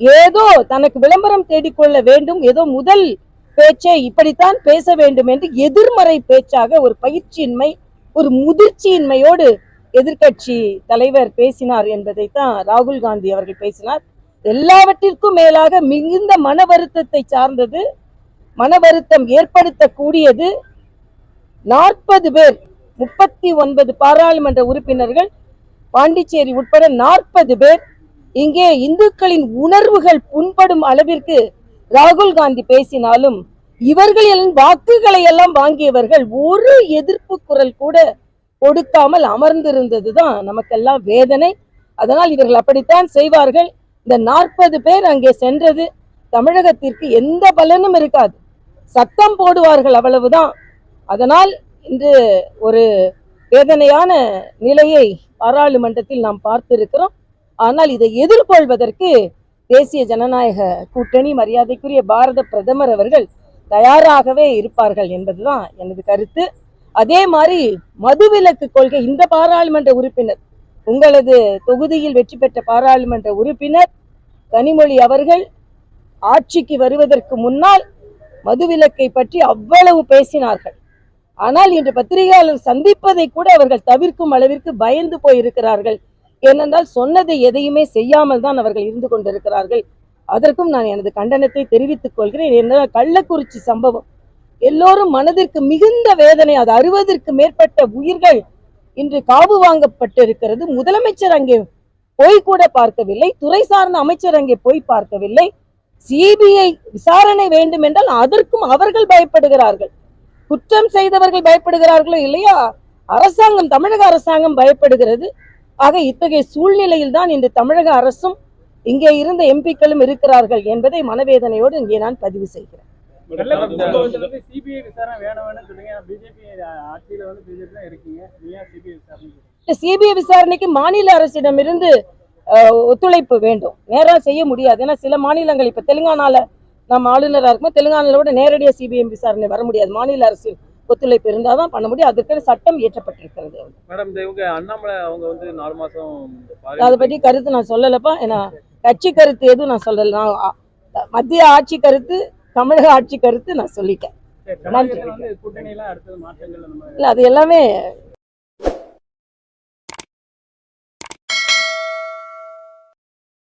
ஏதோ தனக்கு விளம்பரம் தேடிக்கொள்ள வேண்டும். ஏதோ முதல் பேச்சை இப்படித்தான் பேச வேண்டும் என்று எதிர்மறை பேச்சாக ஒரு பயிற்சியின்மை ஒரு முதிர்ச்சியின்மையோடு எதிர்கட்சி தலைவர் பேசினார் என்பதைத்தான் ராகுல் காந்தி அவர்கள் பேசினார். எல்லாவற்றிற்கும் மேலாக மிகுந்த மன வருத்தத்தை சார்ந்தது மன வருத்தம் ஏற்படுத்தக்கூடியது. நாற்பது பேர் முப்பத்தி ஒன்பது பாராளுமன்ற உறுப்பினர்கள் பாண்டிச்சேரி உட்பட நாற்பது பேர் இங்கே இந்துக்களின் உணர்வுகள் புண்படும் அளவிற்கு ராகுல் காந்தி பேசினாலும் இவர்களின் வாக்குகளை எல்லாம் வாங்கியவர்கள் ஒரு எதிர்ப்பு குரல் கூட கொடுக்காமல் அமர்ந்திருந்ததுதான் நமக்கெல்லாம் வேதனை. அதனால் இவர்கள் அப்படித்தான் செய்வார்கள். இந்த நாற்பது பேர் அங்கே சென்றது தமிழகத்திற்கு எந்த பலனும் இருக்காது. சத்தம் போடுவார்கள் அவ்வளவுதான். அதனால் இன்று ஒரு வேதனையான நிலையை பாராளுமன்றத்தில் நாம் பார்த்திருக்கிறோம். ஆனால் இதை எதிர்கொள்வதற்கு தேசிய ஜனநாயக கூட்டணி மரியாதைக்குரிய பாரத பிரதமர் அவர்கள் தயாராகவே இருப்பார்கள் என்பதுதான் எனது கருத்து. அதே மாதிரி மதுவிலக்கு கொள்கை இந்த பாராளுமன்ற உறுப்பினர் உங்களது தொகுதியில் வெற்றி பெற்ற பாராளுமன்ற உறுப்பினர் கனிமொழி அவர்கள் ஆட்சிக்கு வருவதற்கு முன்னால் மதுவிலக்கை பற்றி அவ்வளவு பேசினார்கள். ஆனால் இன்று பத்திரிகையாளர் சந்திப்பதை கூட அவர்கள் தவிர்க்கும் அளவிற்கு பயந்து போயிருக்கிறார்கள். ஏனென்றால் சொன்னதை எதையுமே செய்யாமல் தான் அவர்கள் இருந்து கொண்டிருக்கிறார்கள். அதற்கும் நான் எனது கண்டனத்தை தெரிவித்துக் கொள்கிறேன். என்ன கள்ளக்குறிச்சி சம்பவம். எல்லோரும் மனதிற்கு மிகுந்த வேதனை அது அறுபதற்கு மேற்பட்ட உயிர்கள் இன்று காவு வாங்கப்பட்டிருக்கிறது. முதலமைச்சர் அங்கே போய் கூட பார்க்கவில்லை. துறை சார்ந்த அமைச்சர் அங்கே போய் பார்க்கவில்லை. சிபிஐ விசாரணை வேண்டும் என்றால் அதற்கும் அவர்கள் பயப்படுகிறார்கள். குற்றம் செய்தவர்கள் பயப்படுகிறார்களோ இல்லையா அரசாங்கம் தமிழக அரசாங்கம் பயப்படுகிறது. ஆக இத்தகைய சூழ்நிலையில் தான் இன்று தமிழக அரசும் இங்கே இருந்த எம்பிக்களும் இருக்கிறார்கள் என்பதை மனவேதனையோடு இங்கே நான் பதிவு செய்கிறேன். சிபிஐ விசாரணைக்கு மாநில அரசிடமிருந்து அஹ், ஒத்துழைப்பு வேண்டும். நேரா செய்ய முடியாது. ஏன்னா சில மாநிலங்கள் இப்ப தெலுங்கானால நம்ம ஆளுநராக இருக்கும் தெலுங்கானால விட நேரடியாக சிபிஐ விசாரணை வர முடியாது. மாநில அரசின் ஒத்துழைப்பு இருந்தால் தான் பண்ண முடியும். அதுக்கு சட்டம் இயற்றப்பட்டிருக்கிறது. மேடம் இவங்க அண்ணாமலை அவங்க வந்து நாலு மாசம் அதை பற்றி கருத்து நான் சொல்லலப்பா. ஏன்னா கட்சி கருத்து எதுவும் நான் சொல்லல. நான் மத்திய ஆட்சி கருத்து தமிழக ஆட்சி கருத்து நான் சொல்லிட்டேன். மாதிரி இல்லை அது எல்லாமே